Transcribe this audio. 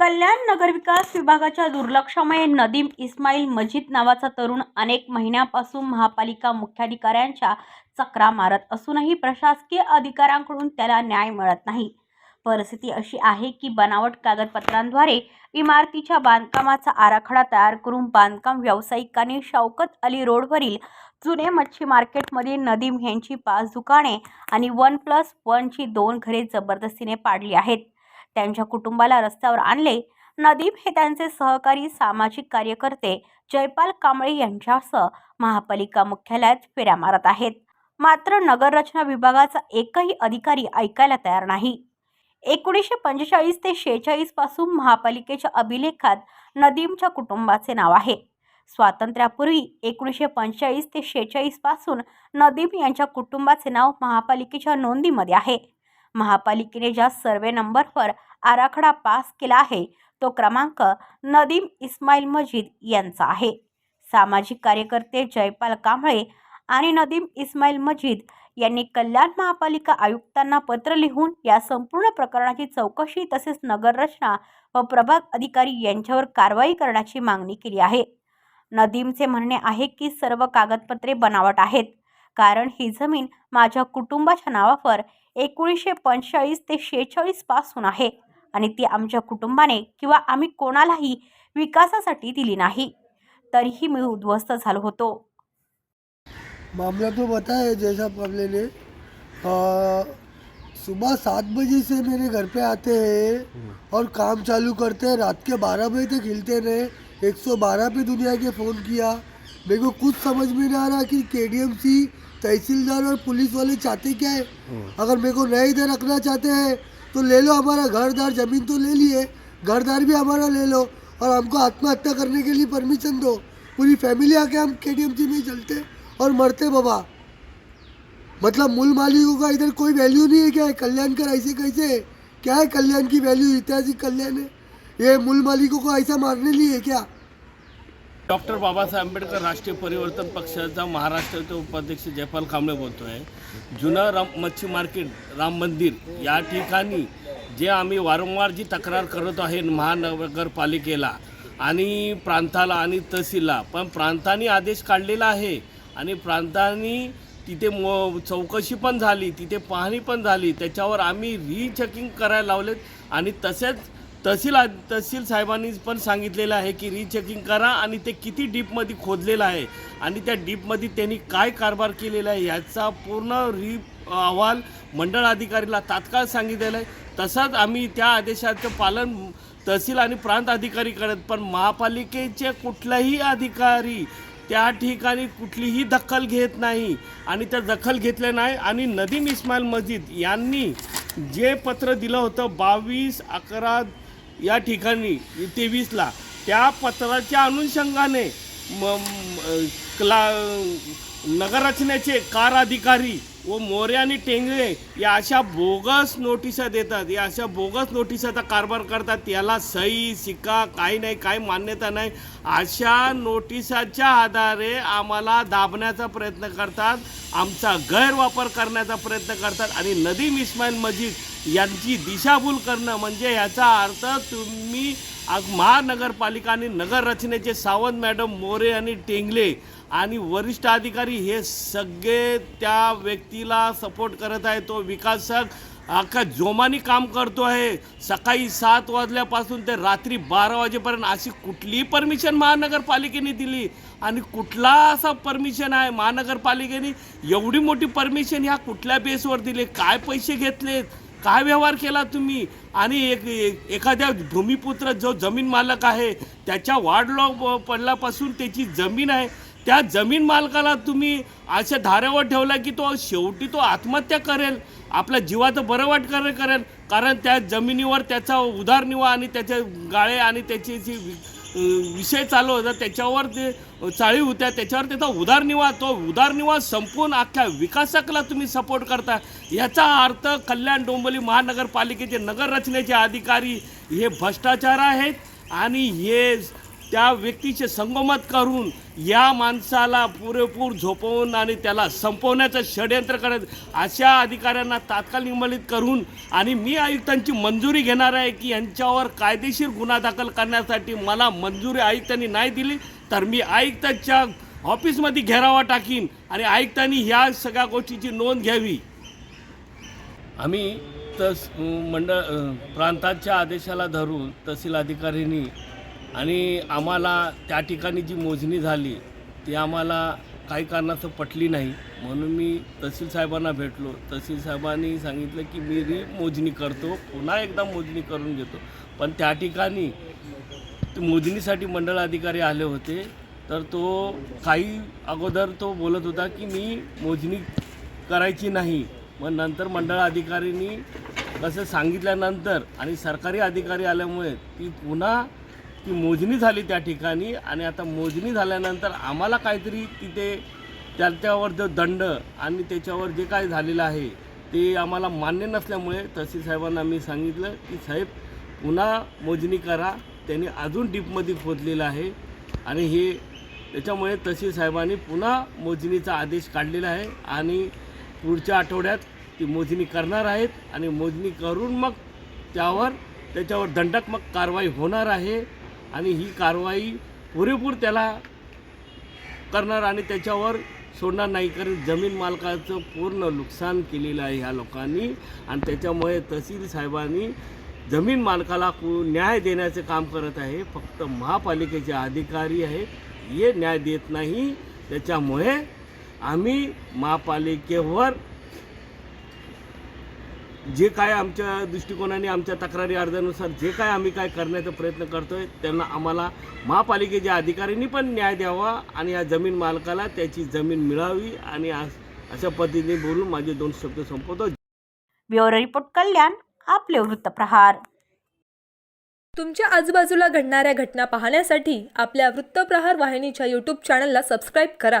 कल्याण नगरविकास विभागाच्या दुर्लक्षामुळे नदीम इस्माईल मजिद नावाचा तरुण अनेक महिन्यापासून महापालिका मुख्याधिकाऱ्यांच्या चक्रा मारत असूनही प्रशासकीय अधिकाऱ्यांकडून त्याला न्याय मिळत नाही. परिस्थिती अशी आहे की बनावट कागदपत्रांद्वारे इमारतीच्या बांधकामाचा आराखडा तयार करून बांधकाम व्यावसायिकांनी शौकत अली रोडवरील जुने मच्छी मार्केटमध्ये नदीम यांची पाच दुकाने आणि वन प्लस वनची दोन घरे जबरदस्तीने पाडली आहेत. त्यांच्या कुटुंबाला रस्त्यावर आणले. नदीम हे त्यांचे सहकारी सामाजिक कार्यकर्ते जयपाल कांबळे यांच्यासह महापालिका मुख्यालयात फेऱ्या मारत आहेत. मात्र नगररचना विभागाचा एकही अधिकारी ऐकायला तयार नाही. एकोणीसशे पंचेचाळीस ते शेहेचाळीसपासून महापालिकेच्या अभिलेखात नदीमच्या कुटुंबाचे नाव आहे. स्वातंत्र्यापूर्वी एकोणीसशे पंचेचाळीस ते शेहेचाळीसपासून नदीम यांच्या कुटुंबाचे नाव महापालिकेच्या नोंदीमध्ये आहे. महापालिकेने ज्या सर्वे नंबरवर आराखडा पास केला आहे तो क्रमांक नदीम इस्माईल मजीद यांचा आहे. सामाजिक कार्यकर्ते जयपाल कांबळे आणि नदीम इस्माईल मजीद यांनी कल्याण महापालिका आयुक्तांना पत्र लिहून या संपूर्ण प्रकरणाची चौकशी तसेच नगररचना व प्रभाग अधिकारी यांच्यावर कारवाई करण्याची मागणी केली आहे. नदीमचे म्हणणे आहे की सर्व कागदपत्रे बनावट आहेत. कारण ही जमीन माझ्या कुटुंबाच्या नावावर एकोणीसशे पंचेचाळीस ते शेहेचाळीसपासून आहे. आणि ती आमच्या कुटुंबाने किंवा आम्ही कोणालाही विकासासाठी दिली नाही. तरीही मी उद्ध्वस्त झालो होतो. मामला तो पता है जैसा पबले ने सुबह सात बजे से मेरे घर पे आते हैं और काम चालू करते हैं। रात के बारह बजे तक हिलते रहे। एक सौ बारह पे दुनिया के फ़ोन किया। मेरे को कुछ समझ में नहीं आ रहा कि के तहसीलदार और पुलिस वाले चाहते क्या है? अगर मेरे को नया इधर रखना चाहते हैं तो ले लो हमारा घरदार ज़मीन तो ले लिए। घरदार भी हमारा ले लो और हमको आत्महत्या करने के लिए परमिशन दो। पूरी फैमिली आके हम के डी में चलते और मरते बाबा। मतलब मूल मालिकों का इधर कोई वैल्यू नहीं है क्या? है कल्याण कर ऐसे कैसे? है क्या है कल्याण की वैल्यू ऐतिहासिक कल्याण है। ये मूल मालिकों को ऐसा मारने लिए है क्या? डॉक्टर बाबासाहेब आंबेडकर राष्ट्रीय परिवर्तन पक्षाचा महाराष्ट्राचे उपाध्यक्ष जयपाल कांबळे बोलतो आहे जुनं राम मच्छी मार्केट राम मंदिर या ठिकाणी जे आम्ही वारंवार जी तक्रार करत आहे महानगरपालिकेला आणि प्रांताला आणि तहसीलला पण प्रांताने आदेश काढलेला आहे आणि प्रांतांनी तिथे मो चौकशी पण झाली तिथे पाहणी पण झाली त्याच्यावर आम्ही रीचेकिंग करायला लावलेत आणि तसेच तहसील आ- तहसील साहेबांनी पण सांगितलेलं आहे की रीचेकिंग करा आणि ते किती डीपमध्ये खोदलेलं आहे आणि त्या डीपमध्ये त्यांनी काय कारभार केलेला आहे याचा पूर्ण री अहवाल मंडळ अधिकारीला तात्काळ सांगितलेला आहे. तसंच आम्ही त्या आदेशाचं पालन तहसील आणि प्रांत अधिकारी करत पण महापालिकेचे कुठलाही अधिकारी त्या ठिकाणी कुठलीही दखल घेत नाही आणि त्या दखल घेतल्या नाही. आणि नदीम इस्माईल मस्जिद यांनी जे पत्र दिलं होतं बावीस अकरा या ठिकाणी तेवीसला त्या पत्राच्या अनुषंगाने म क्ला नगररचनेचे कार अधिकारी व मोरे आणि टेंगळे या अशा बोगस नोटिसा देतात. या अशा बोगस नोटिसाचा कारभार करतात. याला सही सिक्का काही नाही काही मान्यता नाही. अशा नोटिसाच्या आधारे आम्हाला दाबण्याचा प्रयत्न करतात. आमचा गैरवापर करण्याचा प्रयत्न करतात. आणि नदीम इस्माईल मजीद यांची दिशाभूल करणं म्हणजे याचा अर्थ तुम्ही महानगरपालिका आणि नगररचनेचे सावंत मॅडम मोरे आणि टेंगले आणि वरिष्ठ अधिकारी हे सगळे त्या व्यक्तीला सपोर्ट करत आहे. तो विकासक अख्खा जोमाने काम करतो आहे. सकाळी सात वाजल्यापासून ते रात्री बारा वाजेपर्यंत अशी कुठलीही परमिशन महानगरपालिकेने दिली आणि कुठला असा परमिशन आहे महानगरपालिकेने? एवढी मोठी परमिशन ह्या कुठल्या बेसवर दिले? काय पैसे घेतलेत? काय व्यवहार केला तुम्ही? आणि एक एखाद्या भूमिपुत्र जो जमीन मालक आहे त्याच्या वाढलॉ पडल्यापासून त्याची जमीन आहे त्या जमीन मालकाला तुम्ही अशा धाऱ्यावर ठेवला की तो शेवटी तो आत्महत्या करेल आपल्या जीवाचं बरं वाट करेल कारण त्या जमिनीवर त्याचा उदारनिर्वाह आणि त्याचे गाळे आणि त्याची जी विषय चालू होता. त्याच्यावर ते चाळी होत्या. त्याच्यावर त्याचा उदारनिर्वाह तो उदारनिर्वाह संपून अख्ख्या विकासकाला तुम्ही सपोर्ट करता. याचा अर्थ कल्याण डोंबिवली महानगरपालिकेचे नगररचनेचे अधिकारी हे भ्रष्टाचार आहेत आणि हे त्या व्यक्तीचे संगोमत करून या माणसाला पुरेपूर झोपवून आणि त्याला संपवण्याचं षडयंत्र करत अशा अधिकाऱ्यांना तात्काळ निंबलित करून आणि मी आयुक्तांची मंजुरी घेणार आहे की यांच्यावर कायदेशीर गुन्हा दाखल करण्यासाठी मला मंजुरी आयुक्तांनी नाही दिली तर मी आयुक्ताच्या ऑफिसमध्ये घेरावा टाकीन आणि आयुक्तांनी ह्या सगळ्या गोष्टीची नोंद घ्यावी. आम्ही तस मंडळ प्रांताच्या आदेशाला धरून तहसील अधिकाऱ्यांनी आणि आम्हाला त्या ठिकाणी जी मोजणी झाली ती आम्हाला काही कारणास्तव पटली नाही. म्हणून मी तहसील साहेबांना भेटलो. तहसील साहेबांनी सांगितलं की मी री मोजणी करतो पुन्हा एकदा मोजणी करून घेतो. पण त्या ठिकाणी मोजणीसाठी मंडळ अधिकारी आले होते. तर तो काही अगोदर तो बोलत होता की मी मोजणी करायची नाही. मग नंतर मंडळ अधिकारींनी कसं सांगितल्यानंतर आणि सरकारी अधिकारी आल्यामुळे ती पुन्हा ती मोजणी झाली त्या ठिकाणी आणि आता मोजणी झाल्यानंतर आम्हाला काहीतरी तिथे त्याच्यावर जो दंड आणि त्याच्यावर जे काय झालेलं आहे ते आम्हाला मान्य नसल्यामुळे तहसील साहेबांना मी सांगितलं की साहेब पुन्हा मोजणी करा. त्यांनी अजून डीपमध्ये खोदलेलं आहे आणि हे त्याच्यामुळे तहसील साहेबांनी पुन्हा मोजणीचा आदेश काढलेला आहे आणि पुढच्या आठवड्यात ती मोजणी करणार आहेत आणि मोजणी करून मग त्यावर त्याच्यावर दंडात्मक कारवाई होणार आहे. आणि ही कारवाई पुरेपूर त्याला करणार आणि त्याच्यावर सोडणार नाही कारण जमीन मालकाचं पूर्ण नुकसान केलेलं आहे ह्या लोकांनी. आणि त्याच्यामुळे तहसील साहेबांनी जमीन मालकाला कु न्याय देण्याचं काम करत आहे. फक्त महापालिकेचे अधिकारी आहेत. हे न्याय देत नाही. त्याच्यामुळे आम्ही महापालिकेवर जे काय आमच्या दृष्टिकोनाने आमच्या तक्रारी अर्जानुसार जे काय आम्ही काय करण्याचा प्रयत्न करतोय त्यांना आम्हाला महापालिकेच्या अधिकाऱ्यांनी पण न्याय द्यावा आणि या जमीन मालकाला त्याची जमीन मिळावी आणि अशा पद्धतीने बोलून माझे दोन शब्द संपवतो. ब्युरो रिपोर्ट कल्याण आपले वृत्तप्रहार तुमच्या आजूबाजूला घडणाऱ्या घटना पाहण्यासाठी आपल्या वृत्तप्रहार वाहिनीच्या यूट्यूब चॅनलला सबस्क्राईब करा.